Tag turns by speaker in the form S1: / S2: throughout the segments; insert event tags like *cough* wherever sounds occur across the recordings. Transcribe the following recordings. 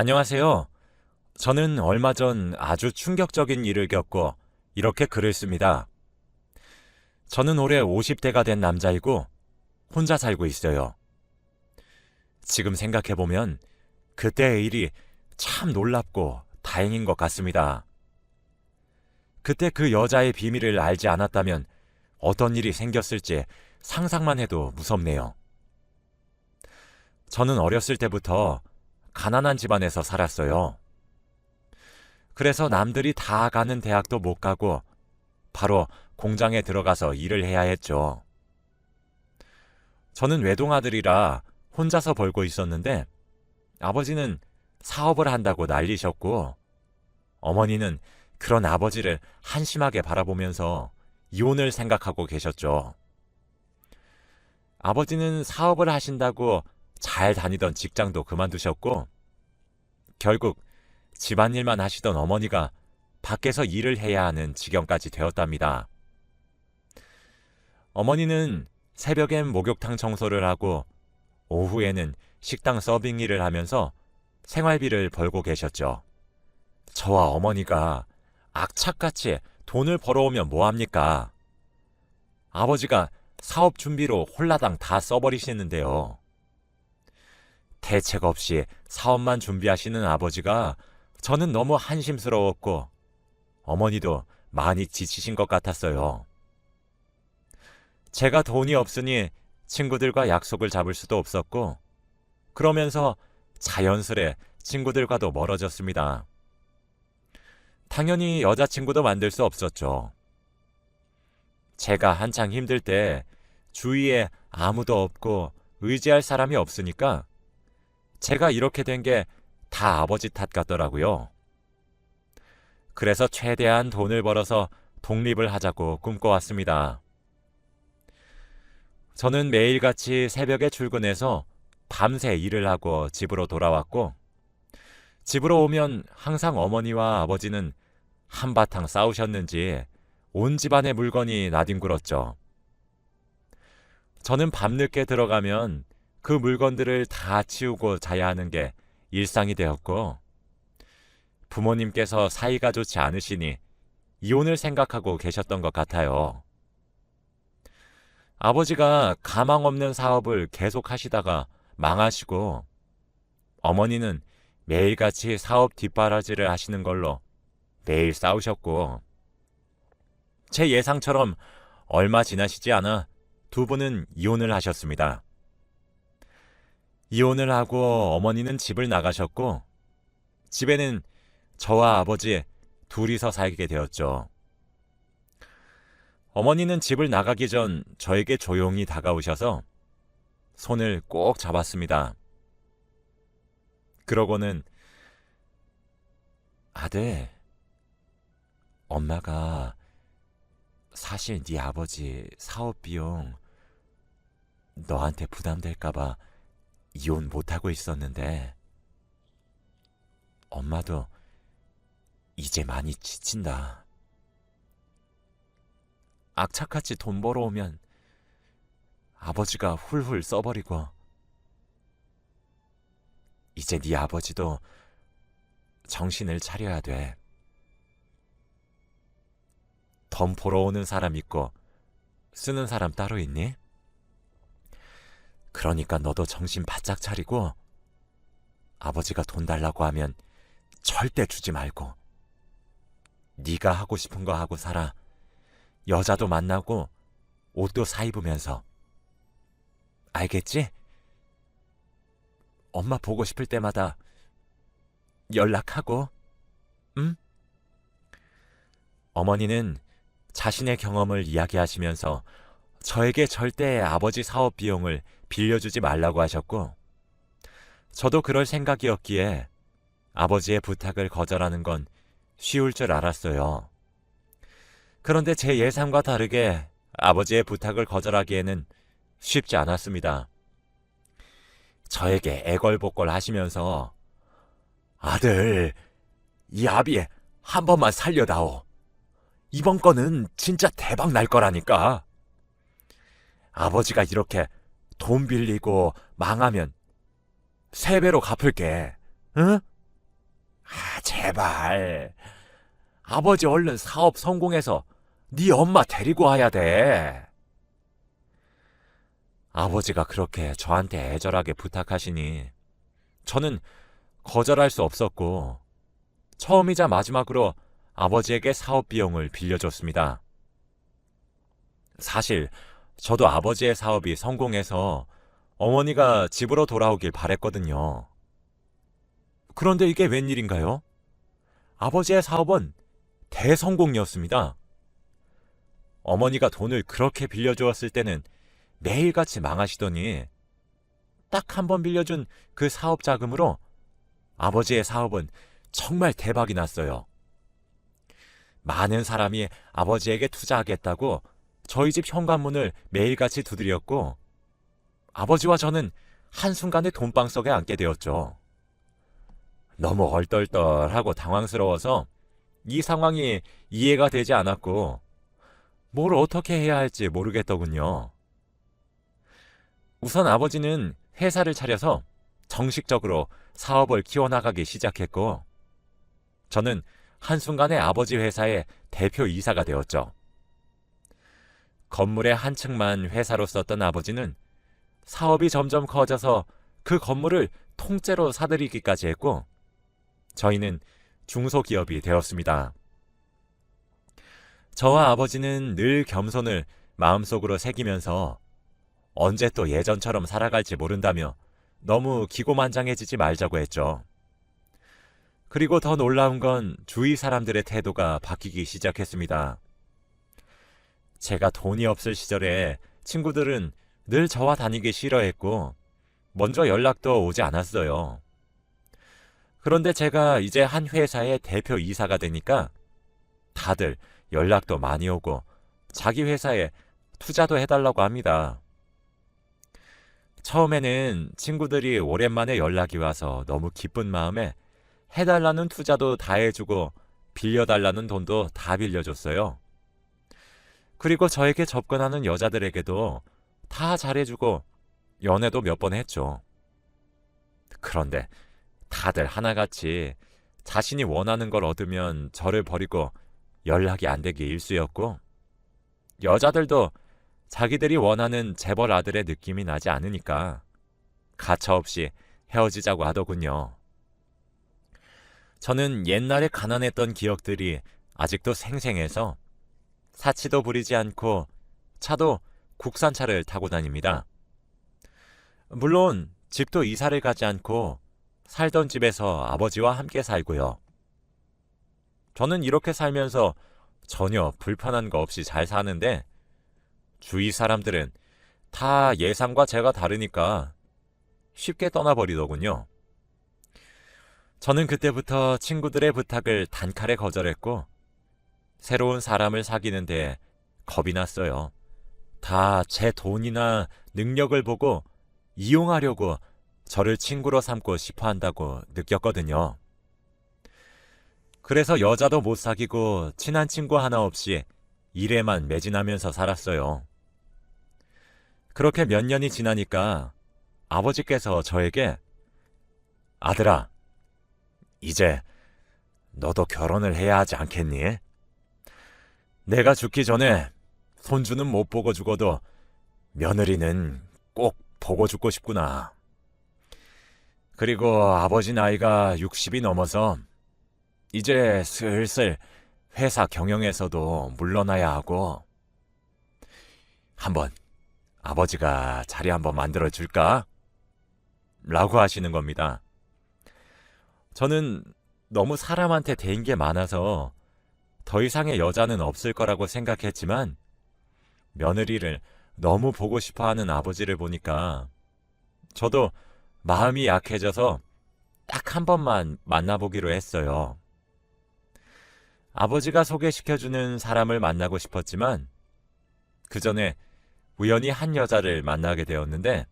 S1: 안녕하세요. 저는 얼마 전 아주 충격적인 일을 겪고 이렇게 글을 씁니다. 저는 올해 50대가 된 남자이고 혼자 살고 있어요. 지금 생각해보면 그때의 일이 참 놀랍고 다행인 것 같습니다. 그때 그 여자의 비밀을 알지 않았다면 어떤 일이 생겼을지 상상만 해도 무섭네요. 저는 어렸을 때부터 가난한 집안에서 살았어요. 그래서 남들이 다 가는 대학도 못 가고 바로 공장에 들어가서 일을 해야 했죠. 저는 외동아들이라 혼자서 벌고 있었는데 아버지는 사업을 한다고 난리셨고 어머니는 그런 아버지를 한심하게 바라보면서 이혼을 생각하고 계셨죠. 아버지는 사업을 하신다고 잘 다니던 직장도 그만두셨고 결국 집안일만 하시던 어머니가 밖에서 일을 해야 하는 지경까지 되었답니다. 어머니는 새벽엔 목욕탕 청소를 하고 오후에는 식당 서빙 일을 하면서 생활비를 벌고 계셨죠. 저와 어머니가 악착같이 돈을 벌어오면 뭐합니까? 아버지가 사업 준비로 홀라당 다 써버리시는데요. 대책 없이 사업만 준비하시는 아버지가 저는 너무 한심스러웠고 어머니도 많이 지치신 것 같았어요. 제가 돈이 없으니 친구들과 약속을 잡을 수도 없었고 그러면서 자연스레 친구들과도 멀어졌습니다. 당연히 여자친구도 만들 수 없었죠. 제가 한창 힘들 때 주위에 아무도 없고 의지할 사람이 없으니까 제가 이렇게 된 게 다 아버지 탓 같더라고요. 그래서 최대한 돈을 벌어서 독립을 하자고 꿈꿔왔습니다. 저는 매일같이 새벽에 출근해서 밤새 일을 하고 집으로 돌아왔고, 집으로 오면 항상 어머니와 아버지는 한바탕 싸우셨는지 온 집안의 물건이 나뒹굴었죠. 저는 밤늦게 들어가면 그 물건들을 다 치우고 자야 하는 게 일상이 되었고, 부모님께서 사이가 좋지 않으시니 이혼을 생각하고 계셨던 것 같아요. 아버지가 가망 없는 사업을 계속 하시다가 망하시고, 어머니는 매일같이 사업 뒷바라지를 하시는 걸로 매일 싸우셨고, 제 예상처럼 얼마 지나시지 않아 두 분은 이혼을 하셨습니다. 이혼을 하고 어머니는 집을 나가셨고, 집에는 저와 아버지 둘이서 살게 되었죠. 어머니는 집을 나가기 전 저에게 조용히 다가오셔서 손을 꼭 잡았습니다. 그러고는 아들, 엄마가 사실 네 아버지 사업 비용 너한테 부담될까봐 이혼 못하고 있었는데 엄마도 이제 많이 지친다. 악착같이 돈 벌어오면 아버지가 훌훌 써버리고 이제 네 아버지도 정신을 차려야 돼. 돈 벌어오는 사람 있고 쓰는 사람 따로 있니? 그러니까 너도 정신 바짝 차리고 아버지가 돈 달라고 하면 절대 주지 말고 네가 하고 싶은 거 하고 살아. 여자도 만나고 옷도 사 입으면서 알겠지? 엄마 보고 싶을 때마다 연락하고 응? 어머니는 자신의 경험을 이야기하시면서 저에게 절대 아버지 사업 비용을 빌려주지 말라고 하셨고, 저도 그럴 생각이었기에 아버지의 부탁을 거절하는 건 쉬울 줄 알았어요. 그런데 제 예상과 다르게 아버지의 부탁을 거절하기에는 쉽지 않았습니다. 저에게 애걸복걸 하시면서 아들, 이 아비 한 번만 살려다오. 이번 건은 진짜 대박 날 거라니까. 아버지가 이렇게 돈 빌리고 망하면 세 배로 갚을게. 응? 아, 제발. 아버지 얼른 사업 성공해서 네 엄마 데리고 와야 돼. 아버지가 그렇게 저한테 애절하게 부탁하시니 저는 거절할 수 없었고 처음이자 마지막으로 아버지에게 사업 비용을 빌려줬습니다. 사실 저도 아버지의 사업이 성공해서 어머니가 집으로 돌아오길 바랬거든요. 그런데 이게 웬일인가요? 아버지의 사업은 대성공이었습니다. 어머니가 돈을 그렇게 빌려주었을 때는 매일같이 망하시더니 딱 한 번 빌려준 그 사업 자금으로 아버지의 사업은 정말 대박이 났어요. 많은 사람이 아버지에게 투자하겠다고 저희 집 현관문을 매일같이 두드렸고 아버지와 저는 한순간에 돈방석에 앉게 되었죠. 너무 얼떨떨하고 당황스러워서 이 상황이 이해가 되지 않았고 뭘 어떻게 해야 할지 모르겠더군요. 우선 아버지는 회사를 차려서 정식적으로 사업을 키워나가기 시작했고 저는 한순간에 아버지 회사의 대표 이사가 되었죠. 건물의 한 층만 회사로 썼던 아버지는 사업이 점점 커져서 그 건물을 통째로 사들이기까지 했고 저희는 중소기업이 되었습니다. 저와 아버지는 늘 겸손을 마음속으로 새기면서 언제 또 예전처럼 살아갈지 모른다며 너무 기고만장해지지 말자고 했죠. 그리고 더 놀라운 건 주위 사람들의 태도가 바뀌기 시작했습니다. 제가 돈이 없을 시절에 친구들은 늘 저와 다니기 싫어했고 먼저 연락도 오지 않았어요. 그런데 제가 이제 한 회사의 대표 이사가 되니까 다들 연락도 많이 오고 자기 회사에 투자도 해달라고 합니다. 처음에는 친구들이 오랜만에 연락이 와서 너무 기쁜 마음에 해달라는 투자도 다 해주고 빌려달라는 돈도 다 빌려줬어요. 그리고 저에게 접근하는 여자들에게도 다 잘해주고 연애도 몇 번 했죠. 그런데 다들 하나같이 자신이 원하는 걸 얻으면 저를 버리고 연락이 안 되기 일쑤였고 여자들도 자기들이 원하는 재벌 아들의 느낌이 나지 않으니까 가차없이 헤어지자고 하더군요. 저는 옛날에 가난했던 기억들이 아직도 생생해서 사치도 부리지 않고 차도 국산차를 타고 다닙니다. 물론 집도 이사를 가지 않고 살던 집에서 아버지와 함께 살고요. 저는 이렇게 살면서 전혀 불편한 거 없이 잘 사는데 주위 사람들은 다 예상과 제가 다르니까 쉽게 떠나버리더군요. 저는 그때부터 친구들의 부탁을 단칼에 거절했고 새로운 사람을 사귀는데 겁이 났어요. 다 제 돈이나 능력을 보고 이용하려고 저를 친구로 삼고 싶어 한다고 느꼈거든요. 그래서 여자도 못 사귀고 친한 친구 하나 없이 일에만 매진하면서 살았어요. 그렇게 몇 년이 지나니까 아버지께서 저에게 아들아, 이제 너도 결혼을 해야 하지 않겠니? 내가 죽기 전에 손주는 못 보고 죽어도 며느리는 꼭 보고 죽고 싶구나. 그리고 아버지 나이가 60이 넘어서 이제 슬슬 회사 경영에서도 물러나야 하고 한번 아버지가 자리 한번 만들어 줄까? 라고 하시는 겁니다. 저는 너무 사람한테 대인 게 많아서 더 이상의 여자는 없을 거라고 생각했지만 며느리를 너무 보고 싶어 하는 아버지를 보니까 저도 마음이 약해져서 딱 한 번만 만나보기로 했어요. 아버지가 소개시켜주는 사람을 만나고 싶었지만 그 전에 우연히 한 여자를 만나게 되었는데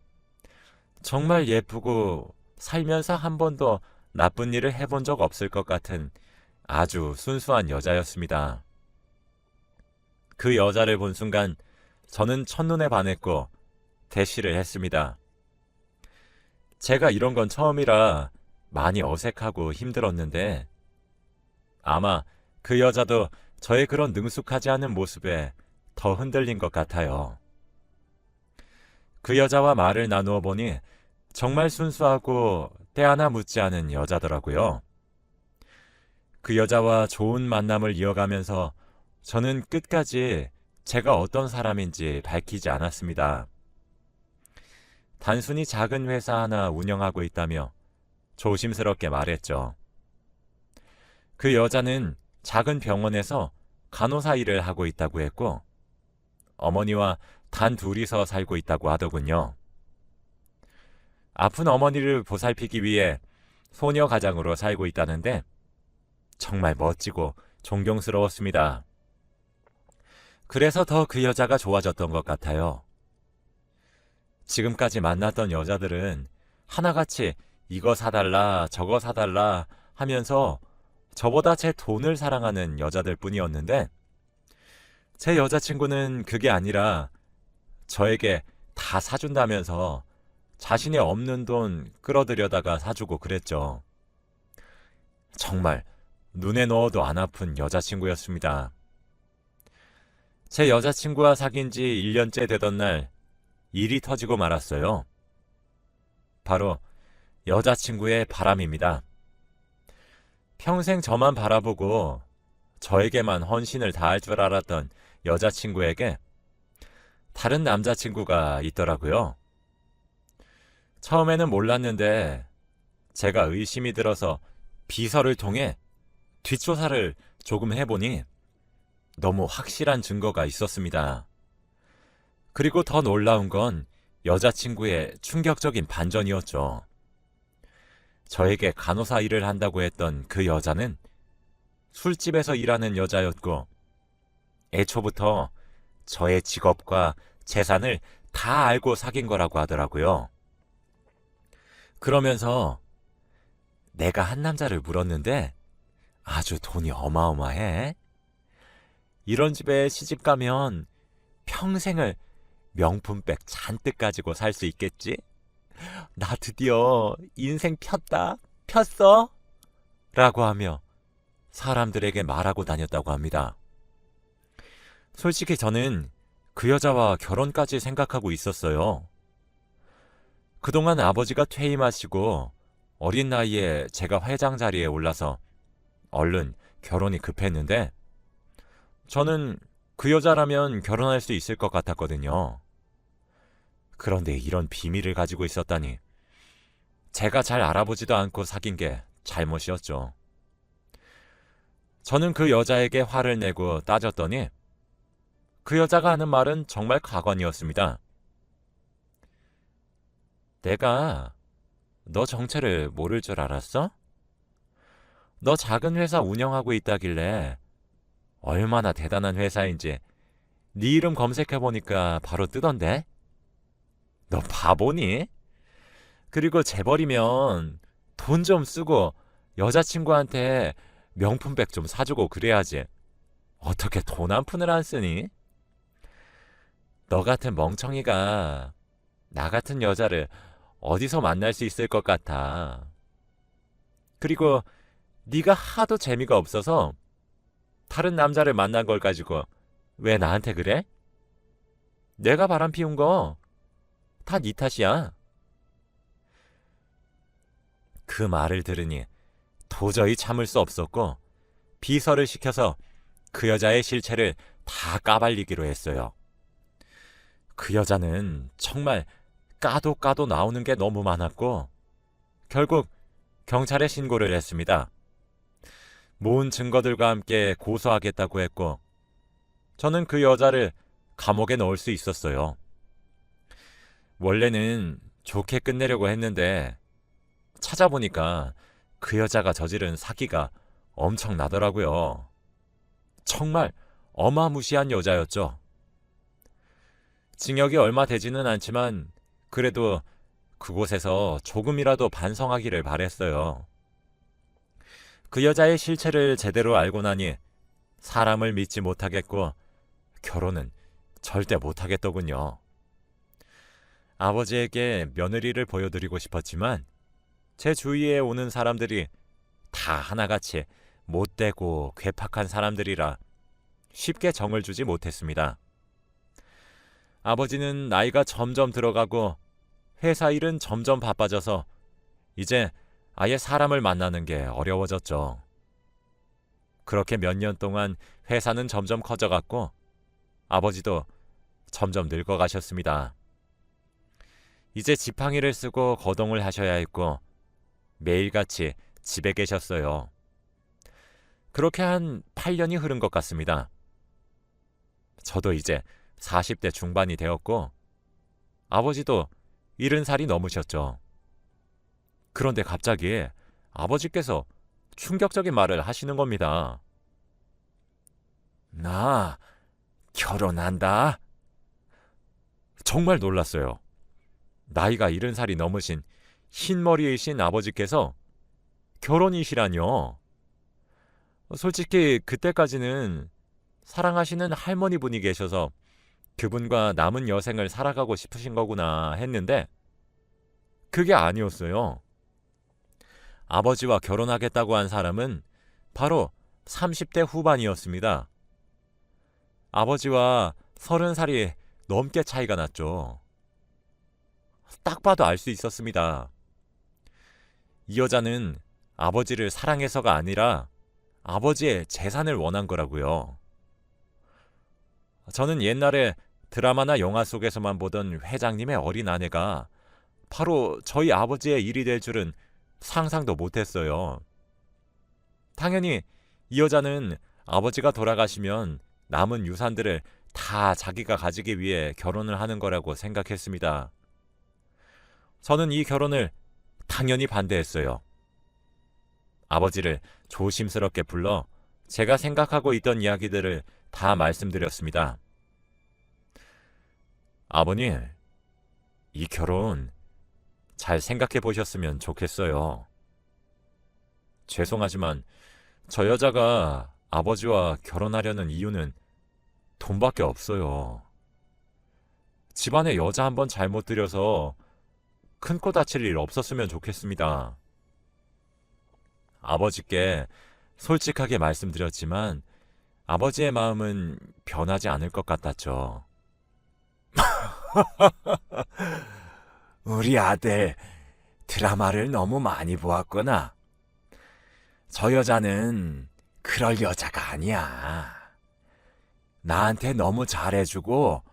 S1: 정말 예쁘고 살면서 한 번도 나쁜 일을 해본 적 없을 것 같은 아주 순수한 여자였습니다. 그 여자를 본 순간 저는 첫눈에 반했고 대시를 했습니다. 제가 이런 건 처음이라 많이 어색하고 힘들었는데 아마 그 여자도 저의 그런 능숙하지 않은 모습에 더 흔들린 것 같아요. 그 여자와 말을 나누어 보니 정말 순수하고 때 하나 묻지 않은 여자더라고요. 그 여자와 좋은 만남을 이어가면서 저는 끝까지 제가 어떤 사람인지 밝히지 않았습니다. 단순히 작은 회사 하나 운영하고 있다며 조심스럽게 말했죠. 그 여자는 작은 병원에서 간호사 일을 하고 있다고 했고, 어머니와 단 둘이서 살고 있다고 하더군요. 아픈 어머니를 보살피기 위해 소녀 가장으로 살고 있다는데, 정말 멋지고 존경스러웠습니다. 그래서 더 그 여자가 좋아졌던 것 같아요. 지금까지 만났던 여자들은 하나같이 이거 사달라, 저거 사달라 하면서 저보다 제 돈을 사랑하는 여자들 뿐이었는데, 제 여자친구는 그게 아니라 저에게 다 사준다면서 자신의 없는 돈 끌어들여다가 사주고 그랬죠. 정말 눈에 넣어도 안 아픈 여자친구였습니다. 제 여자친구와 사귄 지 1년째 되던 날 일이 터지고 말았어요. 바로 여자친구의 바람입니다. 평생 저만 바라보고 저에게만 헌신을 다할 줄 알았던 여자친구에게 다른 남자친구가 있더라고요. 처음에는 몰랐는데 제가 의심이 들어서 비서를 통해 뒷조사를 조금 해보니 너무 확실한 증거가 있었습니다. 그리고 더 놀라운 건 여자친구의 충격적인 반전이었죠. 저에게 간호사 일을 한다고 했던 그 여자는 술집에서 일하는 여자였고, 애초부터 저의 직업과 재산을 다 알고 사귄 거라고 하더라고요. 그러면서 내가 한 남자를 물었는데 아주 돈이 어마어마해. 이런 집에 시집 가면 평생을 명품백 잔뜩 가지고 살 수 있겠지? 나 드디어 인생 폈다, 폈어? 라고 하며 사람들에게 말하고 다녔다고 합니다. 솔직히 저는 그 여자와 결혼까지 생각하고 있었어요. 그동안 아버지가 퇴임하시고 어린 나이에 제가 회장 자리에 올라서 얼른 결혼이 급했는데 저는 그 여자라면 결혼할 수 있을 것 같았거든요. 그런데 이런 비밀을 가지고 있었다니. 제가 잘 알아보지도 않고 사귄 게 잘못이었죠. 저는 그 여자에게 화를 내고 따졌더니 그 여자가 하는 말은 정말 가관이었습니다. 내가 너 정체를 모를 줄 알았어? 너 작은 회사 운영하고 있다길래 얼마나 대단한 회사인지 네 이름 검색해 보니까 바로 뜨던데. 너 바보니? 그리고 재벌이면 돈 좀 쓰고 여자친구한테 명품백 좀 사주고 그래야지. 어떻게 돈 한 푼을 안 쓰니? 너 같은 멍청이가 나 같은 여자를 어디서 만날 수 있을 것 같아. 그리고 네가 하도 재미가 없어서 다른 남자를 만난 걸 가지고 왜 나한테 그래? 내가 바람 피운 거 다 네 탓이야. 그 말을 들으니 도저히 참을 수 없었고 비서를 시켜서 그 여자의 실체를 다 까발리기로 했어요. 그 여자는 정말 까도 까도 나오는 게 너무 많았고 결국 경찰에 신고를 했습니다. 모은 증거들과 함께 고소하겠다고 했고 저는 그 여자를 감옥에 넣을 수 있었어요. 원래는 좋게 끝내려고 했는데 찾아보니까 그 여자가 저지른 사기가 엄청나더라고요. 정말 어마무시한 여자였죠. 징역이 얼마 되지는 않지만 그래도 그곳에서 조금이라도 반성하기를 바랬어요. 그 여자의 실체를 제대로 알고 나니 사람을 믿지 못하겠고 결혼은 절대 못하겠더군요. 아버지에게 며느리를 보여드리고 싶었지만 제 주위에 오는 사람들이 다 하나같이 못되고 괴팍한 사람들이라 쉽게 정을 주지 못했습니다. 아버지는 나이가 점점 들어가고 회사 일은 점점 바빠져서 이제 아예 사람을 만나는 게 어려워졌죠. 그렇게 몇 년 동안 회사는 점점 커져갔고 아버지도 점점 늙어가셨습니다. 이제 지팡이를 쓰고 거동을 하셔야 했고 매일같이 집에 계셨어요. 그렇게 한 8년이 흐른 것 같습니다. 저도 이제 40대 중반이 되었고 아버지도 70살이 넘으셨죠. 그런데 갑자기 아버지께서 충격적인 말을 하시는 겁니다. 나 결혼한다. 정말 놀랐어요. 나이가 70살이 넘으신 흰머리이신 아버지께서 결혼이시라뇨. 솔직히 그때까지는 사랑하시는 할머니 분이 계셔서 그분과 남은 여생을 살아가고 싶으신 거구나 했는데 그게 아니었어요. 아버지와 결혼하겠다고 한 사람은 바로 30대 후반이었습니다. 아버지와 30살이 넘게 차이가 났죠. 딱 봐도 알 수 있었습니다. 이 여자는 아버지를 사랑해서가 아니라 아버지의 재산을 원한 거라고요. 저는 옛날에 드라마나 영화 속에서만 보던 회장님의 어린 아내가 바로 저희 아버지의 일이 될 줄은 상상도 못했어요. 당연히 이 여자는 아버지가 돌아가시면 남은 유산들을 다 자기가 가지기 위해 결혼을 하는 거라고 생각했습니다. 저는 이 결혼을 당연히 반대했어요. 아버지를 조심스럽게 불러 제가 생각하고 있던 이야기들을 다 말씀드렸습니다. 아버님, 이 결혼 잘 생각해 보셨으면 좋겠어요. 죄송하지만 저 여자가 아버지와 결혼하려는 이유는 돈밖에 없어요. 집안에 여자 한 번 잘못 들여서 큰 코 다칠 일 없었으면 좋겠습니다. 아버지께 솔직하게 말씀드렸지만 아버지의 마음은 변하지 않을 것 같았죠. *laughs* 우리 아들 드라마를 너무 많이 보았구나. 저 여자는 그럴 여자가 아니야. 나한테 너무 잘해주고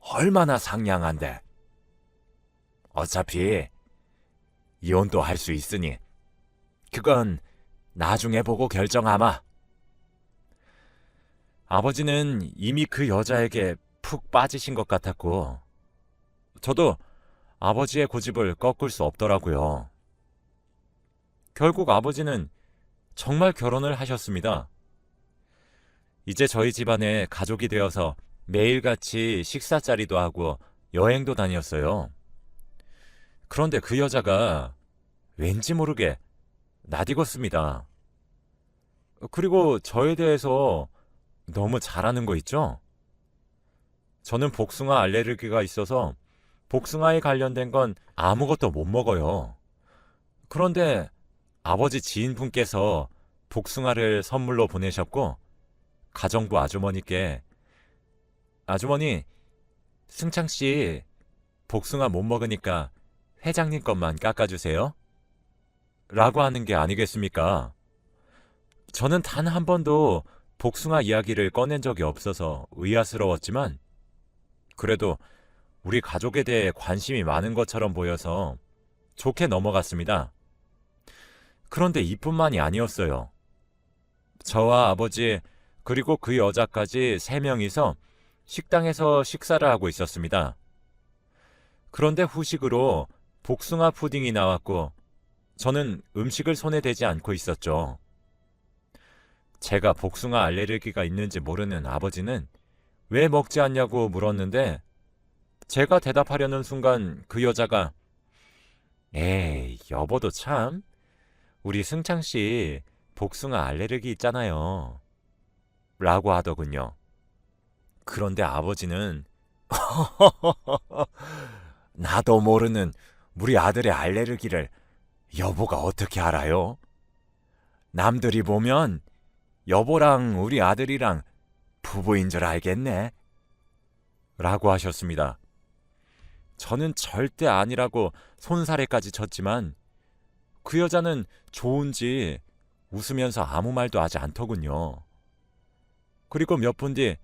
S1: 얼마나 상냥한데. 어차피 이혼도 할 수 있으니 그건 나중에 보고 결정하마. 아버지는 이미 그 여자에게 푹 빠지신 것 같았고, 저도 아버지의 고집을 꺾을 수 없더라고요. 결국 아버지는 정말 결혼을 하셨습니다. 이제 저희 집안에 가족이 되어서 매일같이 식사 자리도 하고 여행도 다녔어요. 그런데 그 여자가 왠지 모르게 낯익었습니다. 그리고 저에 대해서 너무 잘하는 거 있죠? 저는 복숭아 알레르기가 있어서 복숭아에 관련된 건 아무것도 못 먹어요. 그런데 아버지 지인분께서 복숭아를 선물로 보내셨고, 가정부 아주머니께, 아주머니, 승창 씨, 복숭아 못 먹으니까 회장님 것만 깎아주세요. 라고 하는 게 아니겠습니까? 저는 단 한 번도 복숭아 이야기를 꺼낸 적이 없어서 의아스러웠지만, 그래도 우리 가족에 대해 관심이 많은 것처럼 보여서 좋게 넘어갔습니다. 그런데 이뿐만이 아니었어요. 저와 아버지, 그리고 그 여자까지 세 명이서 식당에서 식사를 하고 있었습니다. 그런데 후식으로 복숭아 푸딩이 나왔고, 저는 음식을 손에 대지 않고 있었죠. 제가 복숭아 알레르기가 있는지 모르는 아버지는 왜 먹지 않냐고 물었는데 제가 대답하려는 순간 그 여자가 에이 여보도 참 우리 승창 씨 복숭아 알레르기 있잖아요. 라고 하더군요. 그런데 아버지는 *laughs* 나도 모르는 우리 아들의 알레르기를 여보가 어떻게 알아요? 남들이 보면 여보랑 우리 아들이랑 부부인 줄 알겠네. 라고 하셨습니다. 저는 절대 아니라고 손사래까지 쳤지만 그 여자는 좋은지 웃으면서 아무 말도 하지 않더군요. 그리고 몇 분 뒤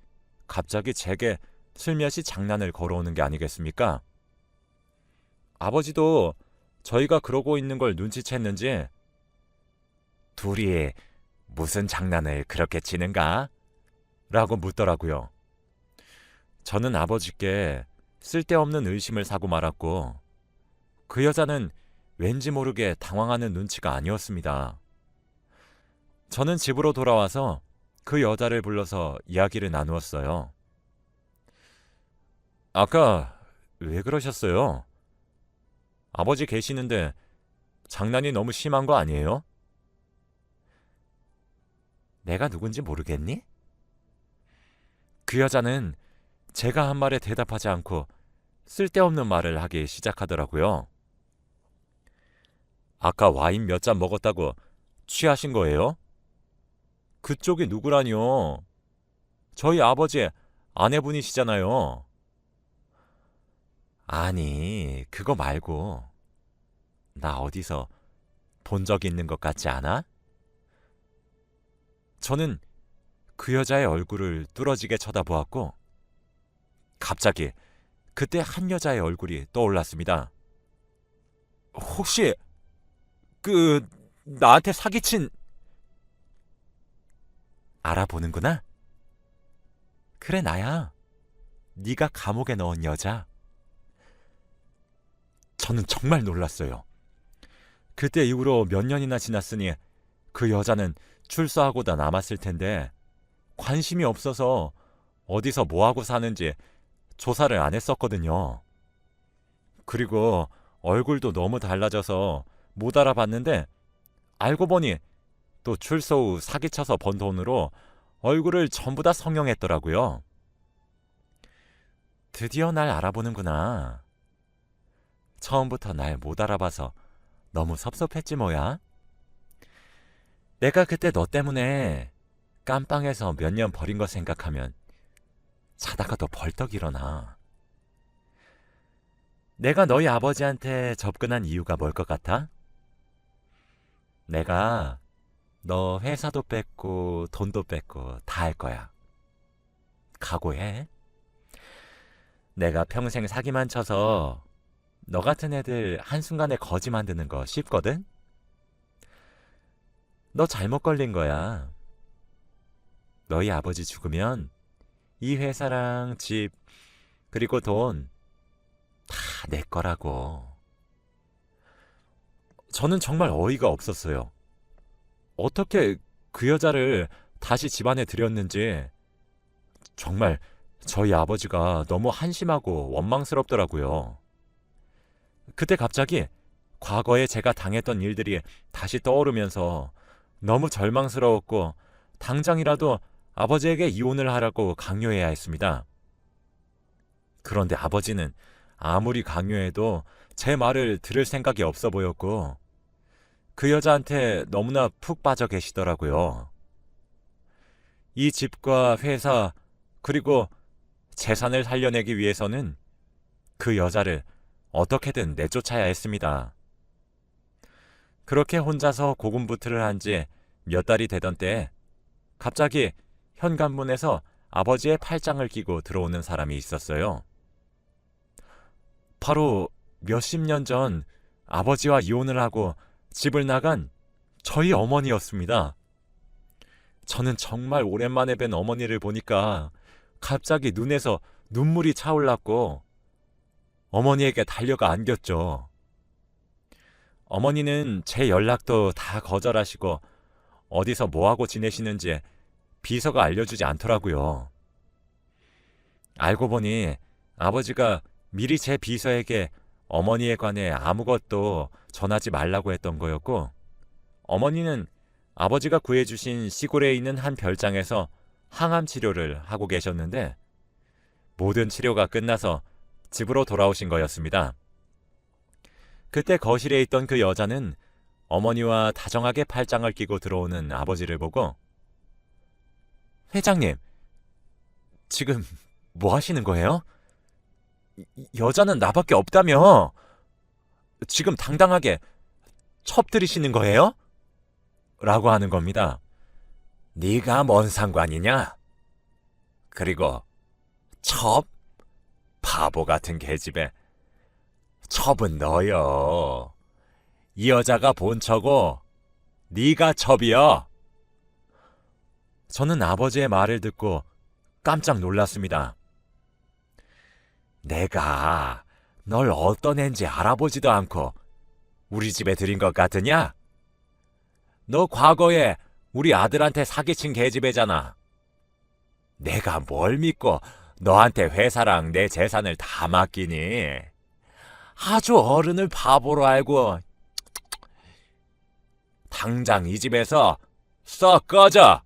S1: 갑자기 제게 슬며시 장난을 걸어오는 게 아니겠습니까? 아버지도 저희가 그러고 있는 걸 눈치챘는지 둘이 무슨 장난을 그렇게 치는가? 라고 묻더라고요. 저는 아버지께 쓸데없는 의심을 사고 말았고 그 여자는 왠지 모르게 당황하는 눈치가 아니었습니다. 저는 집으로 돌아와서 그 여자를 불러서 이야기를 나누었어요. 아까 왜 그러셨어요? 아버지 계시는데 장난이 너무 심한 거 아니에요? 내가 누군지 모르겠니? 그 여자는 제가 한 말에 대답하지 않고 쓸데없는 말을 하기 시작하더라고요. 아까 와인 몇 잔 먹었다고 취하신 거예요? 그쪽이 누구라뇨? 저희 아버지 아내분이시잖아요. 아니, 그거 말고 나 어디서 본 적 있는 것 같지 않아? 저는 그 여자의 얼굴을 뚫어지게 쳐다보았고 갑자기 그때 한 여자의 얼굴이 떠올랐습니다. 혹시 그 나한테 사기친 알아보는구나. 그래 나야. 네가 감옥에 넣은 여자. 저는 정말 놀랐어요. 그때 이후로 몇 년이나 지났으니 그 여자는 출소하고 다 남았을 텐데 관심이 없어서 어디서 뭐하고 사는지 조사를 안 했었거든요. 그리고 얼굴도 너무 달라져서 못 알아봤는데 알고 보니 또 출소 후 사기쳐서 번 돈으로 얼굴을 전부 다 성형했더라고요. 드디어 날 알아보는구나. 처음부터 날 못 알아봐서 너무 섭섭했지 뭐야. 내가 그때 너 때문에 깜빵에서 몇 년 버린 거 생각하면 자다가 도 벌떡 일어나. 내가 너희 아버지한테 접근한 이유가 뭘 것 같아? 내가 너 회사도 뺏고 돈도 뺏고 다 할 거야. 각오해. 내가 평생 사기만 쳐서 너 같은 애들 한순간에 거지 만드는 거 쉽거든? 너 잘못 걸린 거야. 너희 아버지 죽으면 이 회사랑 집, 그리고 돈, 다 내 거라고. 저는 정말 어이가 없었어요. 어떻게 그 여자를 다시 집안에 들였는지 정말 저희 아버지가 너무 한심하고 원망스럽더라고요. 그때 갑자기 과거에 제가 당했던 일들이 다시 떠오르면서 너무 절망스러웠고 당장이라도 아버지에게 이혼을 하라고 강요해야 했습니다. 그런데 아버지는 아무리 강요해도 제 말을 들을 생각이 없어 보였고 그 여자한테 너무나 푹 빠져 계시더라고요. 이 집과 회사 그리고 재산을 살려내기 위해서는 그 여자를 어떻게든 내쫓아야 했습니다. 그렇게 혼자서 고군부트를 한 지 몇 달이 되던 때에 갑자기 현관문에서 아버지의 팔짱을 끼고 들어오는 사람이 있었어요. 바로 몇십 년 전 아버지와 이혼을 하고 집을 나간 저희 어머니였습니다. 저는 정말 오랜만에 뵌 어머니를 보니까 갑자기 눈에서 눈물이 차올랐고 어머니에게 달려가 안겼죠. 어머니는 제 연락도 다 거절하시고 어디서 뭐하고 지내시는지 비서가 알려주지 않더라고요. 알고 보니 아버지가 미리 제 비서에게 어머니에 관해 아무것도 전하지 말라고 했던 거였고, 어머니는 아버지가 구해주신 시골에 있는 한 별장에서 항암 치료를 하고 계셨는데, 모든 치료가 끝나서 집으로 돌아오신 거였습니다. 그때 거실에 있던 그 여자는 어머니와 다정하게 팔짱을 끼고 들어오는 아버지를 보고 회장님, 지금 뭐 하시는 거예요? 이- 여자는 나밖에 없다며. 지금 당당하게 첩들이시는 거예요? 라고 하는 겁니다. 네가 뭔 상관이냐? 그리고 첩? 바보 같은 계집애. 첩은 너요. 이 여자가 본처고 네가 첩이여. 저는 아버지의 말을 듣고 깜짝 놀랐습니다. 내가 널 어떤 앤지 알아보지도 않고 우리 집에 들인 것 같으냐? 너 과거에 우리 아들한테 사기친 계집애잖아. 내가 뭘 믿고 너한테 회사랑 내 재산을 다 맡기니? 아주 어른을 바보로 알고 당장 이 집에서 썩 꺼져!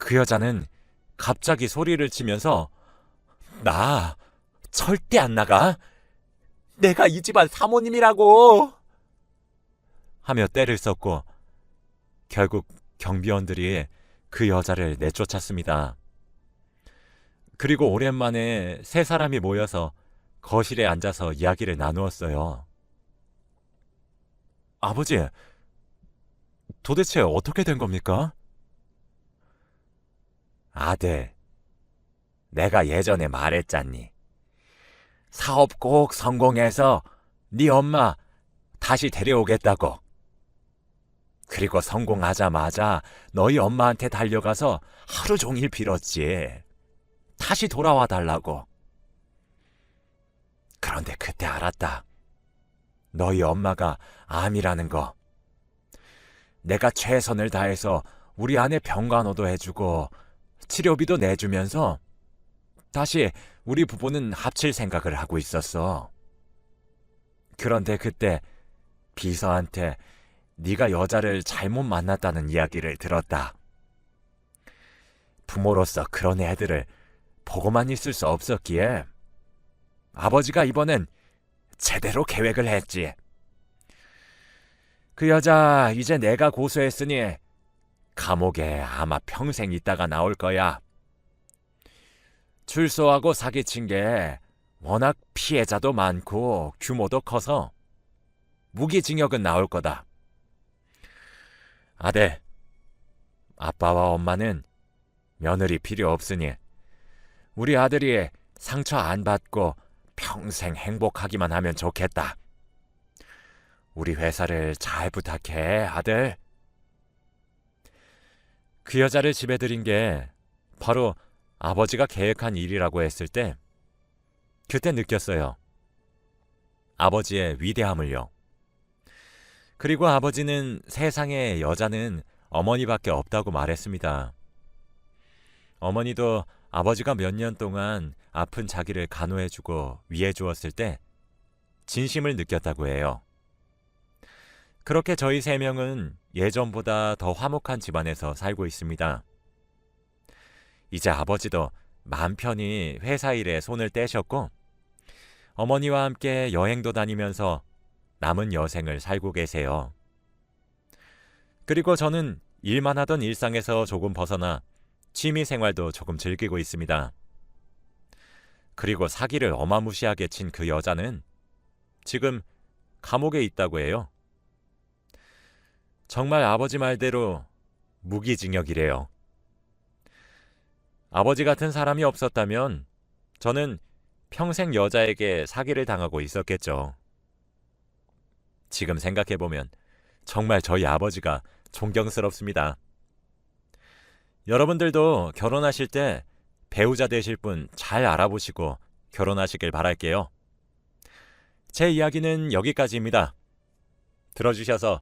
S1: 그 여자는 갑자기 소리를 치면서 나 절대 안 나가. 내가 이 집안 사모님이라고. 하며 때를 썼고 결국 경비원들이 그 여자를 내쫓았습니다. 그리고 오랜만에 세 사람이 모여서 거실에 앉아서 이야기를 나누었어요. 아버지, 도대체 어떻게 된 겁니까? 아들, 내가 예전에 말했잖니. 사업 꼭 성공해서 네 엄마 다시 데려오겠다고. 그리고 성공하자마자 너희 엄마한테 달려가서 하루 종일 빌었지. 다시 돌아와 달라고. 그런데 그때 알았다. 너희 엄마가 암이라는 거. 내가 최선을 다해서 우리 아내 병간호도 해주고 치료비도 내주면서 다시 우리 부부는 합칠 생각을 하고 있었어. 그런데 그때 비서한테 네가 여자를 잘못 만났다는 이야기를 들었다. 부모로서 그런 애들을 보고만 있을 수 없었기에 아버지가 이번엔 제대로 계획을 했지. 그 여자 이제 내가 고소했으니 감옥에 아마 평생 있다가 나올 거야. 출소하고 사기친 게 워낙 피해자도 많고 규모도 커서 무기징역은 나올 거다. 아들, 아빠와 엄마는 며느리 필요 없으니 우리 아들이 상처 안 받고 평생 행복하기만 하면 좋겠다. 우리 회사를 잘 부탁해, 아들. 그 여자를 집에 들인 게 바로 아버지가 계획한 일이라고 했을 때 그때 느꼈어요. 아버지의 위대함을요. 그리고 아버지는 세상에 여자는 어머니밖에 없다고 말했습니다. 어머니도 아버지가 몇 년 동안 아픈 자기를 간호해주고 위해주었을 때 진심을 느꼈다고 해요. 그렇게 저희 세 명은 예전보다 더 화목한 집안에서 살고 있습니다. 이제 아버지도 마음 편히 회사 일에 손을 떼셨고, 어머니와 함께 여행도 다니면서 남은 여생을 살고 계세요. 그리고 저는 일만 하던 일상에서 조금 벗어나 취미 생활도 조금 즐기고 있습니다. 그리고 사기를 어마무시하게 친 그 여자는 지금 감옥에 있다고 해요. 정말 아버지 말대로 무기징역이래요. 아버지 같은 사람이 없었다면 저는 평생 여자에게 사기를 당하고 있었겠죠. 지금 생각해보면 정말 저희 아버지가 존경스럽습니다. 여러분들도 결혼하실 때 배우자 되실 분 잘 알아보시고 결혼하시길 바랄게요. 제 이야기는 여기까지입니다. 들어주셔서